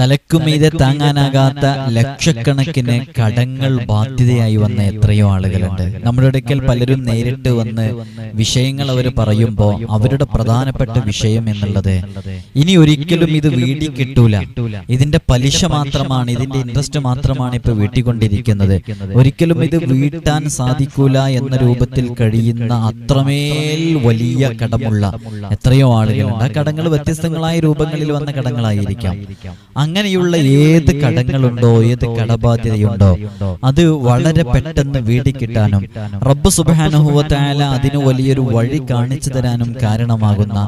തലക്കുമീതെ താങ്ങാനാകാത്ത ലക്ഷക്കണക്കിന് കടങ്ങൾ ബാധ്യതയായി വന്ന എത്രയോ ആളുകളുണ്ട്. നമ്മുടെ അടുക്കൽ പലരും നേരിട്ട് വന്ന് വിഷയങ്ങൾ അവർ പറയുമ്പോൾ അവരുടെ പ്രധാനപ്പെട്ട വിഷയം എന്നുള്ളത് ഇനി ഒരിക്കലും ഇത് വീടി കിട്ടൂല ഇതിന്റെ പലിശ മാത്രമാണ് ഇതിന്റെ ഇൻട്രസ്റ്റ് മാത്രമാണ് ഇപ്പൊ വീട്ടിക്കൊണ്ടിരിക്കുന്നത്. ഒരിക്കലും ഇത് വീട്ടാൻ സാധിക്കൂല എന്ന രൂപത്തിൽ കഴിയുന്ന അത്രമേൽ വലിയ കടമുള്ള എത്രയോ ആളുകളുണ്ട്. ആ കടങ്ങൾ വ്യത്യസ്തങ്ങളായ രൂപങ്ങളിൽ വന്ന കടങ്ങളായിരിക്കാം. അങ്ങനെയുള്ള ഏത് കടങ്ങളുണ്ടോ ഏത് കടബാധ്യതയുണ്ടോ അത് വളരെ പെട്ടെന്ന് വീടിക്കിട്ടാനും റബ്ബ് സുബാനുഭവത്തായാല അതിന് വലിയൊരു വഴി കാണിച്ചു തരാനും കാരണമാകുന്ന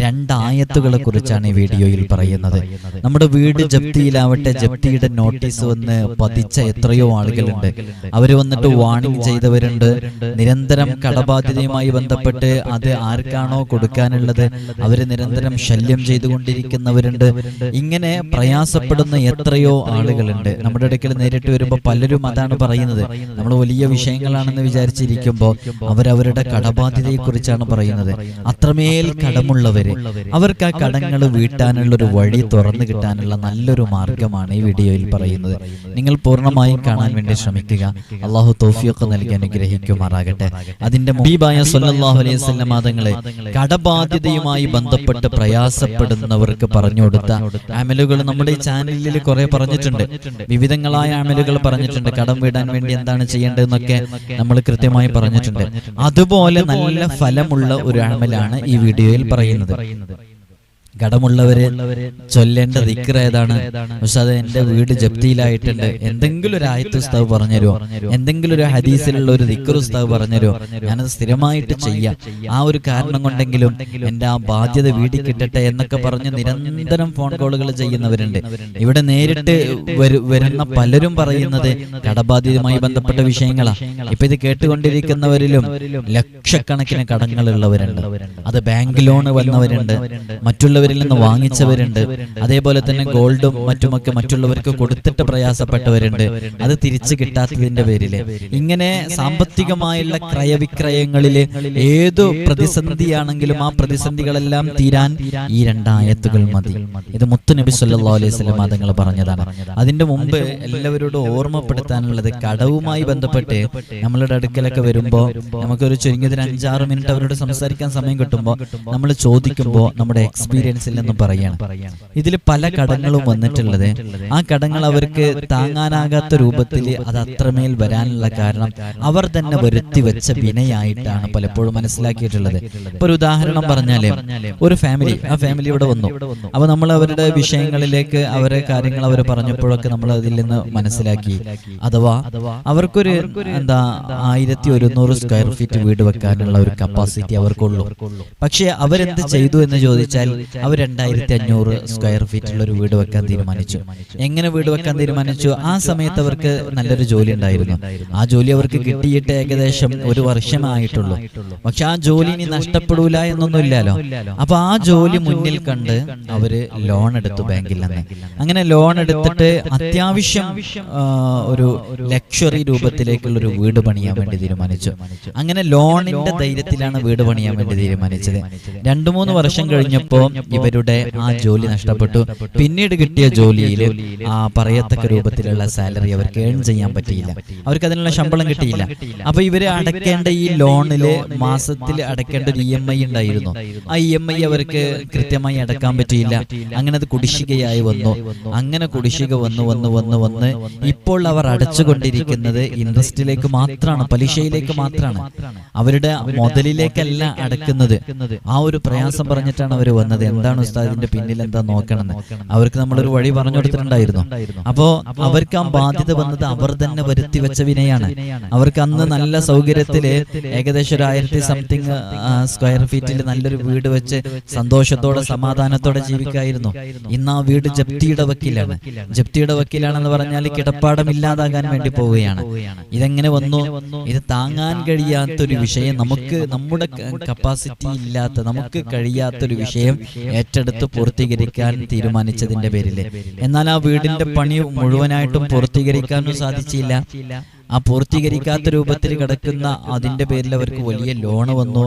രണ്ടായത്തുകളെ കുറിച്ചാണ് ഈ വീഡിയോയിൽ പറയുന്നത്. നമ്മുടെ വീട് ജപ്തിയിലാവട്ടെ ജപ്തിയുടെ നോട്ടീസ് വന്ന് പതിച്ച എത്രയോ ആളുകളുണ്ട്. അവർ വന്നിട്ട് വാണിംഗ് ചെയ്തവരുണ്ട്. നിരന്തരം കടബാധ്യതയുമായി ബന്ധപ്പെട്ട് അത് ആർക്കാണോ കൊടുക്കാനുള്ളത്? അവർ നിരന്തരം ശല്യം ചെയ്തുകൊണ്ടിരിക്കുന്നവരുണ്ട്. ഇങ്ങനെ പ്രയാസപ്പെടുന്ന എത്രയോ ആളുകളുണ്ട്. നമ്മുടെ ഇടയ്ക്കിൽ നേരിട്ട് വരുമ്പോൾ പലരും അതാണ് പറയുന്നത്. നമ്മൾ വലിയ വിഷയങ്ങളാണെന്ന് വിചാരിച്ചിരിക്കുമ്പോൾ അവരവരുടെ കടബാധ്യതയെ കുറിച്ചാണ് പറയുന്നത്. അത്രമേൽ കടമുള്ളവര്. അവർക്ക് ആ കടങ്ങൾ വീട്ടാനുള്ള ഒരു വഴി തുറന്നു കിട്ടാനുള്ള നല്ലൊരു മാർഗമാണ് ഈ വീഡിയോയിൽ പറയുന്നത്. നിങ്ങൾ പൂർണമായും കാണാൻ വേണ്ടി ശ്രമിക്കുക. അള്ളാഹു തോഫിയൊക്കെ നൽകി അനുഗ്രഹിക്കുമാറാകട്ടെ. അതിന്റെ മുബീബായ സൊല്ലാഹു അലൈഹി വസല്ലം മാതങ്ങളെ കടബാധ്യതയുമായി ബന്ധപ്പെട്ട് പ്രയാസപ്പെടുന്നവർക്ക് പറഞ്ഞു കൊടുത്ത അമലുകൾ നമ്മുടെ ചാനലിൽ കുറെ പറഞ്ഞിട്ടുണ്ട്. വിവിധങ്ങളായ അമലുകൾ പറഞ്ഞിട്ടുണ്ട്. കടം വീടാൻ വേണ്ടി എന്താണ് ചെയ്യേണ്ടതെന്നൊക്കെ നമ്മൾ കൃത്യമായി പറഞ്ഞിട്ടുണ്ട്. അതുപോലെ നല്ല ഫലമുള്ള ഒരു അമലാണ് ഈ വീഡിയോയിൽ പറയുന്നത്. കടമുള്ളവര് ചൊല്ലേണ്ട ദിക്ര ഏതാണ്? പക്ഷെ അത് എന്റെ വീട് ജപ്തിയിലായിട്ടുണ്ട്. എന്തെങ്കിലും ഒരു ആയത്ത് ഉസ്താവ് പറഞ്ഞുതരുമോ? എന്തെങ്കിലും ഒരു ഹദീസിലുള്ള ഒരു ദിക്ര ഉസ്താവ് പറഞ്ഞുതരുമോ? ഞാനത് സ്ഥിരമായിട്ട് ചെയ്യാം. ആ ഒരു കാരണം കൊണ്ടെങ്കിലും എന്റെ ആ ബാധ്യത വീട്ടിൽ കിട്ടട്ടെ എന്നൊക്കെ പറഞ്ഞ് നിരന്തരം ഫോൺ കോളുകൾ ചെയ്യുന്നവരുണ്ട്. ഇവിടെ നേരിട്ട് വരുന്ന പലരും പറയുന്നത് കടബാധ്യതയുമായി ബന്ധപ്പെട്ട വിഷയങ്ങളാണ് ഇപ്പൊ ഇത് കേട്ടുകൊണ്ടിരിക്കുന്നവരിലും ലക്ഷക്കണക്കിന് കടങ്ങളുള്ളവരുണ്ട് അത് ബാങ്ക് ലോൺ വന്നവരുണ്ട്. മറ്റുള്ളവരിൽ നിന്ന് വാങ്ങിച്ചവരുണ്ട്. അതേപോലെ തന്നെ ഗോൾഡും മറ്റുമൊക്കെ മറ്റുള്ളവർക്ക് കൊടുത്തിട്ട് പ്രയാസപ്പെട്ടവരുണ്ട്. അത് തിരിച്ചു കിട്ടാത്തതിന്റെ പേരിൽ. ഇങ്ങനെ സാമ്പത്തികമായുള്ള ക്രയവിക്രയങ്ങളിൽ ഏതു പ്രതിസന്ധിയാണെങ്കിലും ആ പ്രതിസന്ധികളെല്ലാം തീരാൻ ഈ രണ്ടായത്തുകൾ മതി. ഇത് മുത്തുനബി സല്ലാ അലൈഹി വസല്ലം തങ്ങൾ പറഞ്ഞതാണ്. അതിന്റെ മുമ്പ് എല്ലാവരോടും ഓർമ്മപ്പെടുത്താനുള്ളത് കടവുമായി ബന്ധപ്പെട്ട് നമ്മളുടെ അടുക്കലൊക്കെ വരുമ്പോൾ നമുക്കൊരു ചുരുങ്ങിയതിന് അഞ്ചാറ് മിനിറ്റ് അവരോട് സംസാരിക്കാൻ സമയം കിട്ടുമ്പോൾ നമ്മൾ ചോദിക്കുമ്പോൾ നമ്മുടെ എക്സ്പീരിയൻസിൽ നിന്നും പറയാണ്. ഇതിൽ പല കടങ്ങളും വന്നിട്ടുള്ളത്. ആ കടങ്ങൾ അവർക്ക് താങ്ങാനാകാത്ത രൂപത്തിൽ അത് അത്രമേൽ വരാനുള്ള കാരണം അവർ തന്നെ വരുത്തി വെച്ച വിനയായിട്ടാണ് പലപ്പോഴും മനസ്സിലാക്കിയിട്ടുള്ളത്. ഇപ്പൊ ഒരു ഉദാഹരണം പറഞ്ഞാൽ ഒരു ഫാമിലി ആ ഫാമിലി ഇവിടെ വന്നു. അപ്പൊ നമ്മൾ അവരുടെ വിഷയങ്ങളിലേക്ക് അവരെ കാര്യങ്ങൾ അവർ പറഞ്ഞപ്പോഴൊക്കെ നമ്മൾ അതിൽ നിന്ന് മനസ്സിലാക്കി. അഥവാ അവർക്കൊരു എന്താ ആയിരത്തി ഒരുന്നൂറ് സ്ക്വയർ ഫീറ്റ് വീട് വെക്കാനുള്ള ഒരു കപ്പാസിറ്റി അവർക്കുള്ളൂ. പക്ഷെ അവരെന്ത് ചെയ്തു എന്ന് ചോദിച്ചാൽ അവർ രണ്ടായിരത്തി അഞ്ഞൂറ് സ്ക്വയർ ഫീറ്റുള്ള ഒരു വീട് വെക്കാൻ തീരുമാനിച്ചു. എങ്ങനെ വീട് വെക്കാൻ തീരുമാനിച്ചു? ആ സമയത്ത് അവർക്ക് നല്ലൊരു ജോലി ഉണ്ടായിരുന്നു. ആ ജോലി അവർക്ക് കിട്ടിയിട്ട് ഏകദേശം ഒരു വർഷമായിട്ടുള്ളൂ. പക്ഷെ ആ ജോലി ഇനി നഷ്ടപ്പെടൂല എന്നൊന്നുമില്ലല്ലോ. അപ്പൊ ആ ജോലി മുന്നിൽ കണ്ട് അവർ ലോൺ എടുത്തു ബാങ്കിൽ നിന്ന്. അങ്ങനെ ലോൺ എടുത്തിട്ട് അത്യാവശ്യം ഒരു ലക്ഷറി രൂപത്തിലേക്കുള്ള ഒരു വീട് പണിയാൻ വേണ്ടി തീരുമാനിച്ചു. അങ്ങനെ ലോണിന്റെ ധൈര്യത്തിലാണ് വീട് പണിയാൻ വേണ്ടി തീരുമാനിച്ചത്. രണ്ടു മൂന്ന് വർഷം കഴിഞ്ഞപ്പോ ഇവരുടെ ആ ജോലി നഷ്ടപ്പെട്ടു. പിന്നീട് കിട്ടിയ ജോലിയിൽ ആ പറയത്തക്ക രൂപത്തിലുള്ള സാലറി അവർക്ക് ഏൺ ചെയ്യാൻ പറ്റിയില്ല. അവർക്ക് അതിനുള്ള ശമ്പളം കിട്ടിയില്ല. അപ്പൊ ഇവർ അടയ്ക്കേണ്ട ഈ ലോണിൽ മാസത്തിൽ അടയ്ക്കേണ്ട ഒരു ഇ എം ഐ ഉണ്ടായിരുന്നു. ആ ഇ എം ഐ അവർക്ക് കൃത്യമായി അടക്കാൻ പറ്റിയില്ല. അങ്ങനെ അത് കുടിശ്ശികയായി വന്നു. അങ്ങനെ കുടിശ്ശിക വന്നു വന്ന് വന്ന് വന്ന് ഇപ്പോൾ അവർ അടച്ചുകൊണ്ടിരിക്കുന്നത് ഇൻട്രസ്റ്റിലേക്ക് മാത്രമാണ് പലിശയിലേക്ക് മാത്രമാണ്. അവരുടെ മുതലിലേക്കല്ല അടക്കുന്നത്. ആ ഒരു പ്രയാസം പറഞ്ഞിട്ടാണ് അവർ വന്നത്. എന്താണ് ഉസ്താദിന്റെ പിന്നിൽ എന്താ നോക്കണമെന്ന്? അവർക്ക് നമ്മളൊരു വഴി പറഞ്ഞു കൊടുത്തിട്ടുണ്ടായിരുന്നു. അപ്പോ അവർക്ക് ആ ബാധ്യത വന്നത് അവർ തന്നെ വരുത്തി വെച്ച വിനയാണ്. അവർക്ക് അന്ന് നല്ല സൗകര്യത്തിൽ ഏകദേശം ഒരു ആയിരത്തി സംതിങ് സ്ക്വയർ ഫീറ്റിൽ നല്ലൊരു വീട് വെച്ച് സന്തോഷത്തോടെ സമാധാനത്തോടെ ജീവിക്കായിരുന്നു. ഇന്ന് ആ വീട് ജപ്തിയുടെ വക്കീലാണ്. ജപ്തിയുടെ വക്കീലാണെന്ന് പറഞ്ഞാൽ കിടപ്പാടം ഇല്ലാതാകാൻ വേണ്ടി പോവുകയാണ്. ഇതെങ്ങനെ വന്നു? ഇത് താങ്ങാൻ കഴിയാത്തൊരു വിഷയം. നമുക്ക് നമ്മുടെ കപ്പാസിറ്റി ഇല്ലാത്ത നമുക്ക് കഴിയാത്തൊരു വിഷയം ഏറ്റെടുത്ത് പൂർത്തീകരിക്കാൻ തീരുമാനിച്ചതിന്റെ പേരിൽ. എന്നാൽ ആ വീടിന്റെ പണി മുഴുവനായിട്ടും പൂർത്തീകരിക്കാനും സാധിച്ചില്ല. ആ പൂർത്തീകരിക്കാത്ത രൂപത്തിൽ കിടക്കുന്ന അതിന്റെ പേരിൽ അവർക്ക് വലിയ ലോണ് വന്നു.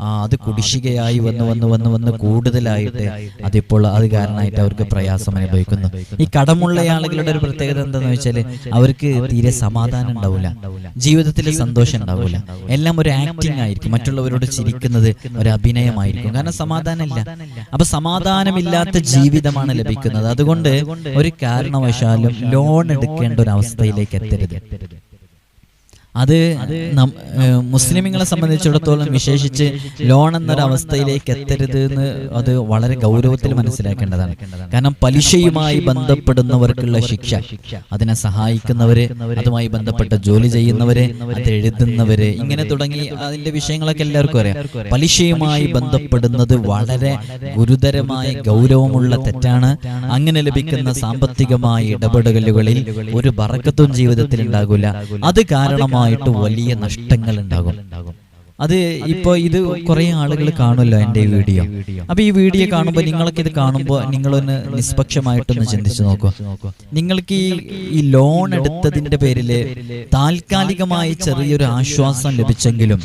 ആ അത് കുടിശ്ശികയായി വന്നു വന്നു വന്നു വന്ന് കൂടുതലായിട്ട് അതിപ്പോൾ അത് കാരണമായിട്ട് അവർക്ക് പ്രയാസം അനുഭവിക്കുന്നു. ഈ കടമുള്ള ആളുകളുടെ ഒരു പ്രത്യേകത എന്താണെന്ന് വെച്ചാൽ അവർക്ക് തീരെ സമാധാനം ഉണ്ടാവില്ല ജീവിതത്തിൽ സന്തോഷം ഉണ്ടാവില്ല എല്ലാം ഒരു ആക്ടിങ് ആയിരിക്കും. മറ്റുള്ളവരോട് ചിരിക്കുന്നത് ഒരു അഭിനയമായിരിക്കും. കാരണം സമാധാനമില്ല. അപ്പൊ സമാധാനമില്ലാത്ത ജീവിതമാണ് ലഭിക്കുന്നത്. അതുകൊണ്ട് ഒരു കാരണവശാലും ലോൺ എടുക്കേണ്ട ഒരു അവസ്ഥയിലേക്ക് എത്തരുത്. അത് മുസ്ലിമുകളെ സംബന്ധിച്ചിടത്തോളം വിശേഷിച്ച് ലോൺ എന്നൊരു അവസ്ഥയിലേക്ക് എത്തരുത് എന്ന് അത് വളരെ ഗൗരവത്തിൽ മനസ്സിലാക്കേണ്ടതാണ്. കാരണം പലിശയുമായി ബന്ധപ്പെടുന്നവർക്കുള്ള ശിക്ഷ അതിനെ സഹായിക്കുന്നവര് അതുമായി ബന്ധപ്പെട്ട ജോലി ചെയ്യുന്നവര് അത് എഴുതുന്നവര് ഇങ്ങനെ തുടങ്ങി അതിന്റെ വിഷയങ്ങളൊക്കെ എല്ലാവർക്കും അറിയാം. പലിശയുമായി ബന്ധപ്പെടുന്നത് വളരെ ഗുരുതരമായ ഗൗരവമുള്ള തെറ്റാണ്. അങ്ങനെ ലഭിക്കുന്ന സാമ്പത്തികമായ ഇടപെടലുകളിൽ ഒരു ബറക്കത്തും ജീവിതത്തിൽ ഉണ്ടാകില്ല. അത് കാരണമായിട്ട് വലിയ നഷ്ടങ്ങൾ ഉണ്ടാകും അത് ഇപ്പൊ ഇത് കുറെ ആളുകൾ കാണുമല്ലോ എന്റെ ഈ വീഡിയോ. അപ്പൊ ഈ വീഡിയോ കാണുമ്പോൾ നിങ്ങളൊക്കെ ഇത് കാണുമ്പോൾ നിങ്ങളൊന്ന് നിഷ്പക്ഷമായിട്ടൊന്ന് ചിന്തിച്ചു നോക്കുക നിങ്ങൾക്ക് ഈ ഈ ലോൺ എടുത്തതിന്റെ പേരിൽ താൽക്കാലികമായി ചെറിയൊരു ആശ്വാസം ലഭിച്ചെങ്കിലും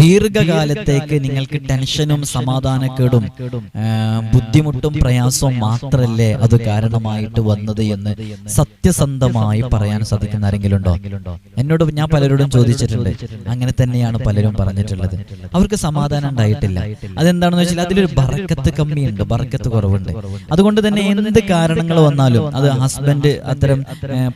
ദീർഘകാലത്തേക്ക് നിങ്ങൾക്ക് ടെൻഷനും സമാധാനക്കേടും ബുദ്ധിമുട്ടും പ്രയാസവും മാത്രല്ലേ അത് കാരണമായിട്ട് വന്നത് എന്ന് സത്യസന്ധമായി പറയാൻ സാധിക്കുന്ന ആരെങ്കിലും ഉണ്ടോ എന്നോട് ഞാൻ പലരോടും ചോദിച്ചിട്ടുണ്ട്. അങ്ങനെ തന്നെയാണ് പലരും പറഞ്ഞിട്ടുള്ളത്. അവർക്ക് സമാധാനം ഉണ്ടായിട്ടില്ല. അതെന്താണെന്ന് വെച്ചാൽ അതിലൊരു ബറക്കത്ത് കമ്മിയുണ്ട് ബറക്കത്ത് കുറവുണ്ട്. അതുകൊണ്ട് തന്നെ എന്ത് കാരണങ്ങൾ വന്നാലും അത് ഹസ്ബൻഡ് അത്തരം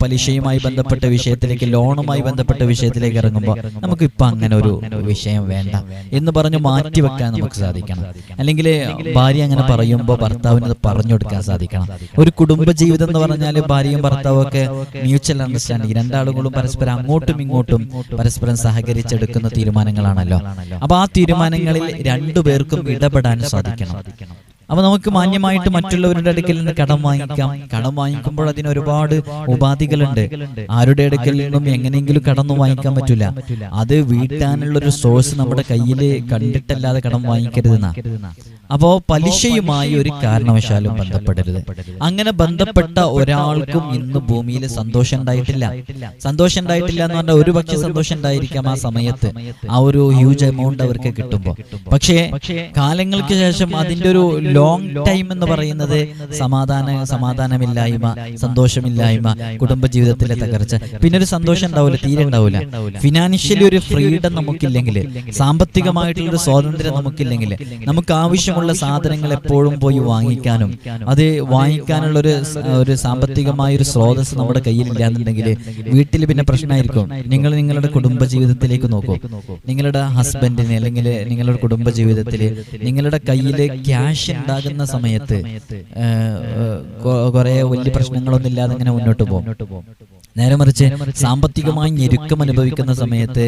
പലിശയുമായി ബന്ധപ്പെട്ട വിഷയത്തിലേക്ക് ലോണുമായി ബന്ധപ്പെട്ട വിഷയത്തിലേക്ക് ഇറങ്ങുമ്പോൾ നമുക്ക് ഇപ്പൊ അങ്ങനെ ഒരു വിഷയം വേണ്ട എന്ന് പറഞ്ഞ് മാറ്റി വെക്കാൻ നമുക്ക് സാധിക്കണം. അല്ലെങ്കിൽ ഭാര്യ അങ്ങനെ പറയുമ്പോൾ ഭർത്താവിന് അത് പറഞ്ഞു കൊടുക്കാൻ സാധിക്കണം. ഒരു കുടുംബ ജീവിതം എന്ന് പറഞ്ഞാൽ ഭാര്യയും ഭർത്താവും ഒക്കെ മ്യൂച്വൽ അണ്ടർസ്റ്റാൻഡിങ് രണ്ടാളുകളും പരസ്പരം അങ്ങോട്ടും ഇങ്ങോട്ടും പരസ്പരം സഹകരിച്ചെടുക്കുന്ന തീരുമാനങ്ങളാണല്ലോ. അപ്പൊ ആ തീരുമാനങ്ങളിൽ രണ്ടുപേർക്കും ഇടപെടാൻ സാധിക്കണം. അപ്പൊ നമുക്ക് മാന്യമായിട്ട് മറ്റുള്ളവരുടെ അടുക്കൽ നിന്ന് കടം വാങ്ങിക്കാം. കടം വാങ്ങിക്കുമ്പോൾ അതിന് ഒരുപാട് ഉപാധികളുണ്ട്. ആരുടെ അടുക്കൽ നിന്നും എങ്ങനെയെങ്കിലും കടന്നു വാങ്ങിക്കാൻ പറ്റില്ല. അത് വീട്ടാനുള്ള ഒരു സോഴ്സ് നമ്മുടെ കയ്യിൽ കണ്ടിട്ടല്ലാതെ കടം വാങ്ങിക്കരുതെന്നാ. അപ്പോ പലിശയുമായി ഒരു കാരണവശാലും ബന്ധപ്പെടരുത്. അങ്ങനെ ബന്ധപ്പെട്ട ഒരാൾക്കും ഇന്ന് ഭൂമിയിൽ സന്തോഷം ഉണ്ടായിട്ടില്ല. സന്തോഷം ഉണ്ടായിട്ടില്ല എന്ന് പറഞ്ഞാൽ ഒരു പക്ഷെ സന്തോഷം ഉണ്ടായിരിക്കാം ആ സമയത്ത്. ആ ഒരു ഹ്യൂജ് എമൗണ്ട് അവർക്ക് കിട്ടുമ്പോൾ പക്ഷേ കാലങ്ങൾക്ക് ശേഷം അതിന്റെ ഒരു ലോങ് ടൈം എന്ന് പറയുന്നത് സമാധാന സമാധാനമില്ലായ്മ സന്തോഷമില്ലായ്മ കുടുംബ ജീവിതത്തിലെ തകർച്ച. പിന്നെ ഒരു സന്തോഷം ഉണ്ടാവില്ല തീരെ ഉണ്ടാവില്ല. ഫിനാൻഷ്യലി ഒരു ഫ്രീഡം നമുക്കില്ലെങ്കിൽ സാമ്പത്തികമായിട്ടുള്ള ഒരു സ്വാതന്ത്ര്യം നമുക്കില്ലെങ്കിൽ നമുക്ക് ആവശ്യമുള്ള സാധനങ്ങൾ എപ്പോഴും പോയി വാങ്ങിക്കാനും അത് വാങ്ങിക്കാനുള്ള ഒരു ഒരു സാമ്പത്തികമായ ഒരു സ്രോതസ് നമ്മുടെ കയ്യിൽ ഇല്ലാന്നുണ്ടെങ്കിൽ വീട്ടിൽ പിന്നെ പ്രശ്നമായിരിക്കും. നിങ്ങൾ നിങ്ങളുടെ കുടുംബ ജീവിതത്തിലേക്ക് നോക്കൂ. നിങ്ങളുടെ ഹസ്ബൻഡിന് അല്ലെങ്കിൽ നിങ്ങളുടെ കുടുംബ ജീവിതത്തിൽ നിങ്ങളുടെ കയ്യിൽ ക്യാഷ് ഉണ്ടാകുന്ന സമയത്ത് കുറെ വലിയ പ്രശ്നങ്ങളൊന്നും ഇല്ലാതെ ഇങ്ങനെ മുന്നോട്ട് പോകും. നേരെ മറിച്ച് സാമ്പത്തികമായി ഞെരുക്കം അനുഭവിക്കുന്ന സമയത്ത്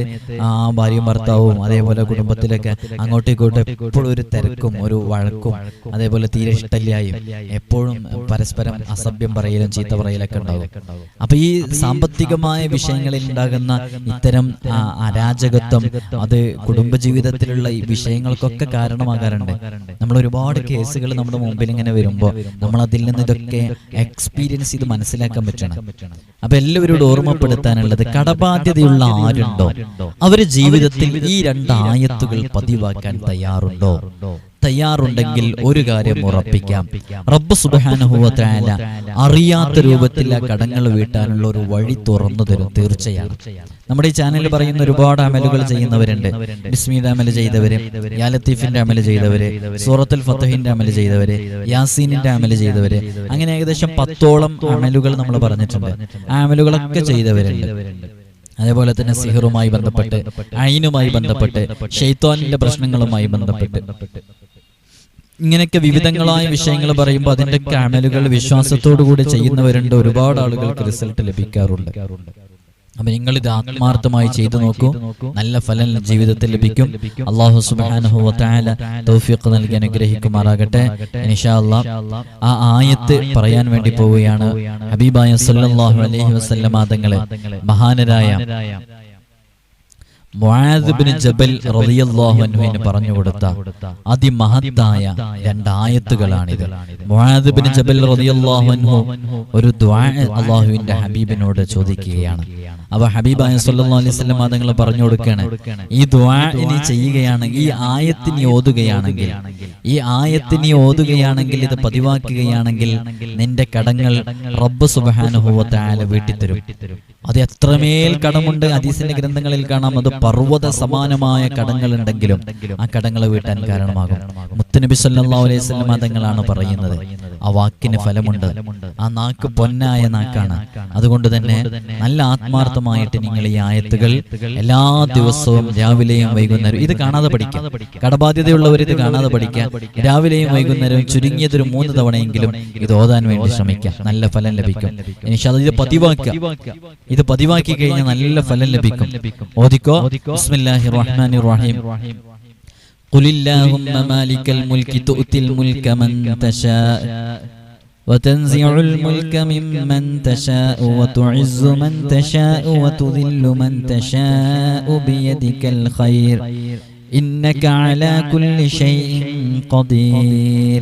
ആ ഭാര്യയും ഭർത്താവും അതേപോലെ കുടുംബത്തിലൊക്കെ അങ്ങോട്ടും ഇങ്ങോട്ടും എപ്പോഴും ഒരു തിരക്കും ഒരു വഴക്കും അതേപോലെ തീരെ ഇഷ്ടല്ലായും എപ്പോഴും പരസ്പരം അസഭ്യം പറയലും ചീത്ത പറയലൊക്കെ ഉണ്ടാവും. അപ്പൊ ഈ സാമ്പത്തികമായ വിഷയങ്ങളിൽ ഉണ്ടാകുന്ന ഇത്തരം അരാജകത്വം അത് കുടുംബജീവിതത്തിലുള്ള ഈ വിഷയങ്ങൾക്കൊക്കെ കാരണമാകാറുണ്ട്. നമ്മൾ ഒരുപാട് കേസുകൾ നമ്മുടെ മുമ്പിൽ ഇങ്ങനെ വരുമ്പോൾ നമ്മൾ അതിൽ നിന്ന് ഇതൊക്കെ എക്സ്പീരിയൻസ് ചെയ്ത് മനസ്സിലാക്കാൻ പറ്റണം. അപ്പൊ എല്ലാവരോടും ഓർമ്മപ്പെടുത്താനുള്ളത് കടബാധ്യതയുള്ള ആരുണ്ടോ? അവർ ജീവിതത്തിൽ ഈ രണ്ട് ആയത്തുകൾ പതിവാക്കാൻ തയ്യാറുണ്ടോ? തയ്യാറുണ്ടെങ്കിൽ ഒരു കാര്യം ഉറപ്പിക്കാം. റബ്ബ് സുബാനുഭവത്തായ അറിയാത്ത രൂപത്തിൽ ആ കടങ്ങൾ വീട്ടാനുള്ള ഒരു വഴി തുറന്നു തരും. തീർച്ചയായും. നമ്മുടെ ഈ ചാനലിൽ പറയുന്ന ഒരുപാട് അമലുകൾ ചെയ്യുന്നവരുണ്ട്. ബിസ്മീദ് അമൽ ചെയ്തവര് യാ ലത്തീഫിന്റെ അമൽ ചെയ്തവര് സൂറത്തുൽ ഫത്തഹിന്റെ അമൽ ചെയ്തവര് യാസീനിന്റെ അമൽ ചെയ്തവര് അങ്ങനെ ഏകദേശം പത്തോളം അമലുകൾ നമ്മൾ പറഞ്ഞിട്ടുണ്ട്. ആ അമലുകളൊക്കെ ചെയ്തവരുണ്ട്. അതേപോലെ തന്നെ സിഹറുമായി ബന്ധപ്പെട്ട് അയിനുമായി ബന്ധപ്പെട്ട് ഷെയ്ത്താനിന്റെ പ്രശ്നങ്ങളുമായി ബന്ധപ്പെട്ട്. ഇങ്ങനെയൊക്കെ വിവിധങ്ങളായ വിഷയങ്ങൾ പറയുമ്പോൾ അതിന്റെ അമലുകൾ വിശ്വാസത്തോടു കൂടി ചെയ്യുന്നവരുണ്ട്. ഒരുപാട് ആളുകൾക്ക് റിസൾട്ട് ലഭിക്കാറുണ്ട്. അപ്പൊ നിങ്ങൾ ഇത് ആത്മാർത്ഥമായി ചെയ്തു നോക്കൂ. നല്ല ഫലം ജീവിതത്തിൽ ലഭിക്കും. അള്ളാഹു സുബ്ഹാനഹു വതആല തൗഫീഖ് നൽകി അനുഗ്രഹിക്കുമാറാകട്ടെ. അല്ലാഹ് ആ ആയത്ത് പറയാൻ വേണ്ടി പോവുകയാണ് ഹബീബായ സല്ലാഹു അലഹി വസല്ലമ തങ്ങളെ മഹാനരായ ജബൽ റളിയല്ലാഹു അൻഹുവിന് പറഞ്ഞു കൊടുത്ത അതിമഹത്തായ രണ്ടായത്തുകളാണിത്. മുആദ് ബിൻ ജബൽ റളിയല്ലാഹു അൻഹു ഒരു ദുആ അള്ളാഹുവിന്റെ ഹബീബിനോട് ചോദിക്കുകയാണ്. അവ ഹബീബായ സല്ലല്ലാഹു അലൈഹി വസല്ലം തങ്ങൾ പറഞ്ഞു കൊടുക്കുകയാണ്. ഈ ദുആ ഇനി ചെയ്യുകയാണെങ്കിൽ ഈ ആയത്തിനി ഓതുകയാണെങ്കിൽ ഈ ആയത്തിനി ഓതുകയാണെങ്കിൽ ഇത് പതിവാക്കുകയാണെങ്കിൽ നിന്റെ കടങ്ങൾ റബ്ബ് സുബ്ഹാനഹു വ തആല വീട്ടിത്തരും. അത് എത്രമേൽ കടമുണ്ട് ഹദീസിന്റെ ഗ്രന്ഥങ്ങളിൽ കാണാം. അത് പർവത സമാനമായ കടങ്ങൾ ഉണ്ടെങ്കിലും ആ കടങ്ങളെ വീട്ടാൻ കാരണമാകും. മുത്തനബി സല്ലാ അലൈഹി മതങ്ങളാണ് തങ്ങളാണ് പറയുന്നത്. ആ വാക്കിന് ഫലമുണ്ട്. ആ നാക്ക് പൊന്നായ നാക്കാണ്. അതുകൊണ്ട് തന്നെ നല്ല ആത്മാർത്ഥമായിട്ട് നിങ്ങൾ ഈ ആയത്തുകൾ എല്ലാ ദിവസവും രാവിലെയും വൈകുന്നേരം ഇത് കാണാതെ പഠിക്കാം. കടബാധ്യതയുള്ളവർ ഇത് കാണാതെ പഠിക്കാം. രാവിലെയും വൈകുന്നേരവും ചുരുങ്ങിയത് ഒരു മൂന്ന് തവണയെങ്കിലും ഇത് ഓതാൻ വേണ്ടി ശ്രമിക്കാം. നല്ല ഫലം ലഭിക്കും. ഇൻഷാ അല്ലാ ഇത് ഇത് പതിവാക്കി കഴിഞ്ഞാൽ നല്ല ഫലം ലഭിക്കും. ഓദിക്കോ ബിസ്മില്ലാഹിർ റഹ്മാനിർ റഹീം قل اللهم مالك الملك تؤتي الملك من تشاء وتنزع الملك ممن تشاء وتعز من تشاء وتذل من تشاء بيدك الخير إنك على كل شيء قدير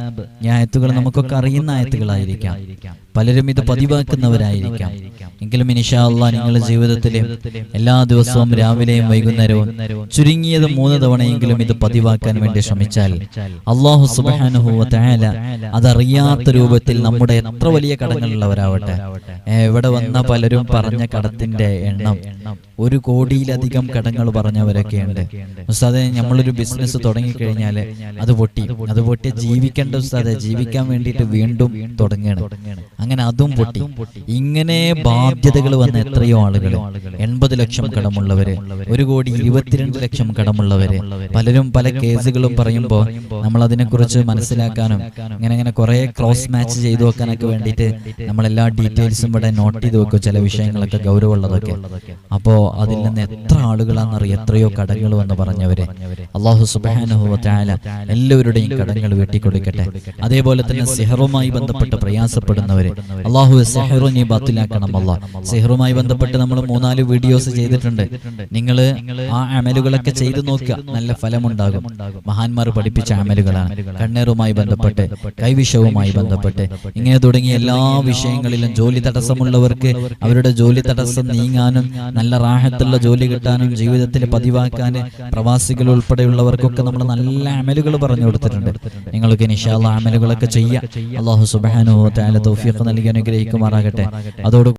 ഈ ആയത്തുകൾ നമുക്കൊക്കെ അറിയുന്ന ആയത്തുകളായിരിക്കാം. പലരും ഇത് പതിവാക്കുന്നവരായിരിക്കാം. എങ്കിലും ഇനിഷാല്ല നിങ്ങളുടെ ജീവിതത്തിലെ എല്ലാ ദിവസവും രാവിലെയും വൈകുന്നേരവും ചുരുങ്ങിയത് മൂന്ന് തവണയെങ്കിലും ഇത് പതിവാക്കാൻ വേണ്ടി ശ്രമിച്ചാൽ അള്ളാഹു സുബാനുഭവത്തായാല അതറിയാത്ത രൂപത്തിൽ നമ്മുടെ എത്ര വലിയ കടങ്ങളുള്ളവരാവട്ടെ. എവിടെ ഇവിടെ വന്ന പലരും പറഞ്ഞ കടത്തിന്റെ എണ്ണം ഒരു കോടിയിലധികം കടങ്ങൾ പറഞ്ഞവരൊക്കെയുണ്ട് ഉസ്താദെ നമ്മളൊരു ബിസിനസ് തുടങ്ങിക്കഴിഞ്ഞാൽ അത് പൊട്ടി അത് പൊട്ടി. ജീവിക്കേണ്ട ഉസ്താദെ ജീവിക്കാൻ വേണ്ടിയിട്ട് വീണ്ടും തുടങ്ങണം അങ്ങനെ അതും പൊട്ടി. ഇങ്ങനെ ബാധ്യതകൾ വന്ന എത്രയോ ആളുകൾ എൺപത് ലക്ഷം കടമുള്ളവര് ഒരു കോടി ഇരുപത്തിരണ്ട് ലക്ഷം കടമുള്ളവര്. പലരും പല കേസുകളും പറയുമ്പോൾ നമ്മൾ അതിനെക്കുറിച്ച് മനസ്സിലാക്കാനും ഇങ്ങനെ ഇങ്ങനെ കുറെ ക്രോസ് മാച്ച് ചെയ്തു വെക്കാനൊക്കെ വേണ്ടിയിട്ട് നമ്മൾ എല്ലാ ഡീറ്റെയിൽസും ഇവിടെ നോട്ട് ചെയ്ത് വെക്കും. ചില വിഷയങ്ങളൊക്കെ ഗൗരവമുള്ളതൊക്കെ. അപ്പോ അതിൽ നിന്ന് എത്ര ആളുകളാണെന്നറിയാം? എത്രയോ കടങ്ങൾ വന്ന് പറഞ്ഞവര്. അള്ളാഹു സുബാനുഹുവ തആല എല്ലാവരുടെയും കടങ്ങൾ വെട്ടിക്കൊടുക്കട്ടെ. അതേപോലെ തന്നെ സെഹറുമായി ബന്ധപ്പെട്ട് പ്രയാസപ്പെടുന്നവര്. അള്ളാഹു സെഹറു നീ ബാത്തിലാക്കണം അല്ല സെഹറുമായി ബന്ധപ്പെട്ട് നമ്മൾ മൂന്നാൽ വീഡിയോസ് ചെയ്തിട്ടുണ്ട്. നിങ്ങൾ ആ അമലുകളൊക്കെ ചെയ്തു നോക്കുക. നല്ല ഫലമുണ്ടാകും. മഹാന്മാർ പഠിപ്പിച്ച അമലുകളാണ്. കണ്ണേറുമായി ബന്ധപ്പെട്ട് കൈവിഷവുമായി ബന്ധപ്പെട്ട്. ഇങ്ങനെ തുടങ്ങിയ എല്ലാ വിഷയങ്ങളിലും ജോലി തടസ്സമുള്ളവർക്ക് അവരുടെ ജോലി തടസ്സം നീങ്ങാനും നല്ല റാഹത്തുള്ള ജോലി കിട്ടാനും ജീവിതത്തിൽ പതിവാക്കാൻ പ്രവാസികൾ ഉൾപ്പെടെയുള്ളവർക്കൊക്കെ നമ്മൾ നല്ല അമലുകൾ പറഞ്ഞു കൊടുത്തിട്ടുണ്ട്. നിങ്ങൾക്ക് നിഷാള്ള അമലുകളൊക്കെ ചെയ്യുക അള്ളാഹു സുബാനു തോഫിയൊക്കെ നൽകി അനുഗ്രഹിക്കുമാറാകട്ടെ. അതോട്